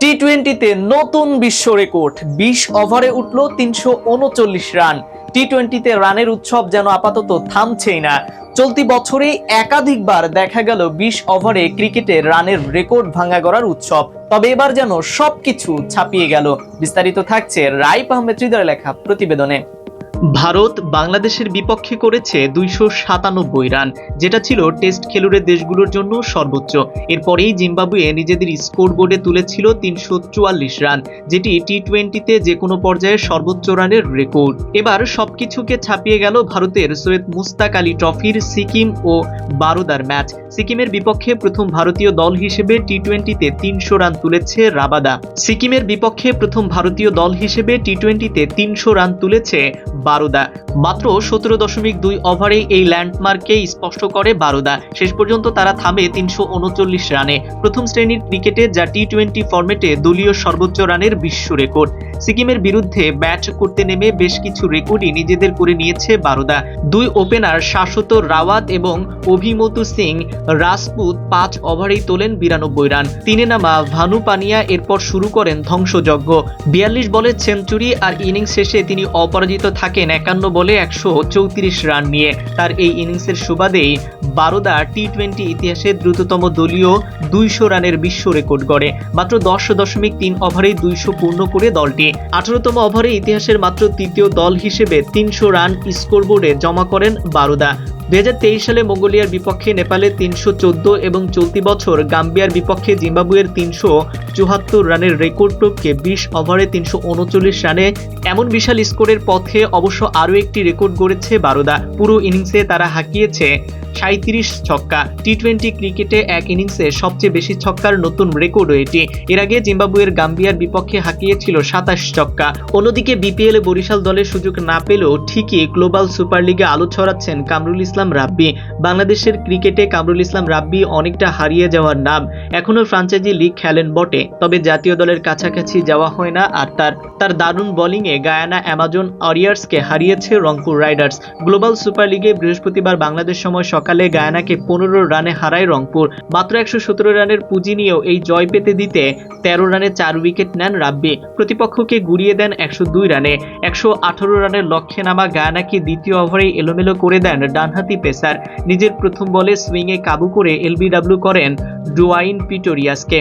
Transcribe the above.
টি টোয়েন্টিতে নতুন বিশ্ব রেকর্ড। বিশ ওভারে উঠল তিনশো উনচল্লিশ রান। টি টোয়েন্টিতে রানের উৎসব যেন আপাতত থামছেই না। চলতি বছরেই একাধিকবার দেখা গেল বিশ ওভারে ক্রিকেটে রানের রেকর্ড ভাঙা গড়ার উৎসব। তবে এবার যেন সবকিছু ছাপিয়ে গেল। বিস্তারিত থাকছে রাইপ আহমেদ হৃদয় লেখা প্রতিবেদনে। ভারত বাংলাদেশের বিপক্ষে করেছে দুইশো সাতানব্বই রান, যেটা ছিল টেস্ট খেলুড়ে দেশগুলোর জন্য সর্বোচ্চ। এরপরেই জিম্বাবুয়ে নিজেদের স্কোর বোর্ডে তুলেছিল তিনশো চুয়াল্লিশ রান, যেটি টি টোয়েন্টিতে যে কোনো পর্যায়ে সর্বোচ্চ রানের রেকর্ড। এবার সবকিছুকে ছাপিয়ে গেল ভারতের সৈয়দ মুস্তাক আলী ট্রফির সিকিম ও বারোদার ম্যাচ। সিকিমের বিপক্ষে প্রথম ভারতীয় দল হিসেবে টি টোয়েন্টিতে তিনশো রান তুলেছে রাবাদা। সিকিমের বিপক্ষে প্রথম ভারতীয় দল হিসেবে টি টোয়েন্টিতে তিনশো রান তুলেছে বারোদা। মাত্র সতেরো দশমিক দুই ওভারে এই ল্যান্ডমার্কে স্পষ্ট করে বারুদা। শেষ পর্যন্ত তারা থামে তিনশো উনচল্লিশ রানে। প্রথম শ্রেণির ক্রিকেটে যা টি টোয়েন্টি ফর্মেটে দলীয় সর্বোচ্চ রানের বিশ্ব রেকর্ড সিকিমের বিরুদ্ধে ব্যাট করতে নেমে বেশ কিছু রেকর্ডই নিজেদের করে নিয়েছে বারোদা। দুই ওপেনার শাশ্বত রাওয়াত এবং অভিমতু সিং রাজপুত পাঁচ ওভারেই তোলেন বিরানব্বই রান। তিনে নামা ভানু পানিয়া এরপর শুরু করেন ধ্বংসযজ্ঞ। বিয়াল্লিশ বলে সেঞ্চুরি আর ইনিংস শেষে তিনি অপরাজিত থাকেন একান্ন বলে একশো চৌত্রিশ রান নিয়ে। তার এই ইনিংসের সুবাদেই বারোদা টি টোয়েন্টি ইতিহাসে দ্রুততম দলীয় দুইশো রানের বিশ্ব রেকর্ড গড়ে। মাত্র দশ দশমিক তিন ওভারেই দুইশো পূর্ণ করে দলটি। আঠারোতম ওভারে ইতিহাসের মাত্র তৃতীয় দল হিসেবে তিনশো রান স্কোরবোর্ডে জমা করেন বারোদা। দুই সালে মঙ্গোলিয়ার বিপক্ষে নেপালের তিনশো চোদ্দ এবং চলতি বছর গাম্বিয়ার বিপক্ষে জিম্বাবুয়ের তিনশো চুয়াত্তর রানের রেকর্ড টপকে বিশ ওভারে তিনশো উনচল্লিশ রানে এমন বিশাল স্কোরের পথে অবশ্য আরও একটি রেকর্ড গড়েছে বারোদা। পুরো ইনিংসে তারা হাঁকিয়েছে সাঁত্রিশ ছক্কা। টি টোয়েন্টি ক্রিকেটে এক ইনিংসে সবচেয়ে বেশি ছক্কার নতুন রেকর্ডও এটি। এর আগে জিম্বাবুয়ের গাম্বিয়ার বিপক্ষে হাঁকিয়েছিল সাতাশ ছক্কা। অন্যদিকে বিপিএল এ বরিশাল দলের সুযোগ না পেলেও ঠিকই গ্লোবাল সুপার লিগে আলো ছড়াচ্ছেন কামরুল ইসলাম রাব্বি। বাংলাদেশের ক্রিকেটে কামরুল ইসলাম রাব্বি অনেকটা হারিয়ে যাওয়ার নাম। এখনও ফ্রাঞ্চাইজি লিগ খেলেন বটে, তবে জাতীয় দলের কাছাকাছি যাওয়া হয় না আর তার তার দারুণ বোলিংয়ে গায়ানা অ্যামাজন ওয়ারিয়ার্সকে হারিয়েছে রংপুর রাইডার্স। গ্লোবাল সুপার লিগে বৃহস্পতিবার বাংলাদেশ সময় সকালে গায়ানাকে পনেরো রানে হারায় রংপুর। মাত্র একশো সতেরো রানের পুঁজি নিয়েও এই জয় পেতে দিতে তেরো রানে চার উইকেট নেন রাব্বি। প্রতিপক্ষকে গুড়িয়ে দেন একশো দুই রানে। একশো আঠারো রানের লক্ষ্যে নামা গায়ানাকে দ্বিতীয় ওভারেই এলোমেলো করে দেন ডানহাতি পেসার। নিজের প্রথম বলে সুইংয়ে কাবু করে এলবিডাব্লু করেন ডুয়াইন পিটোরিয়াসকে।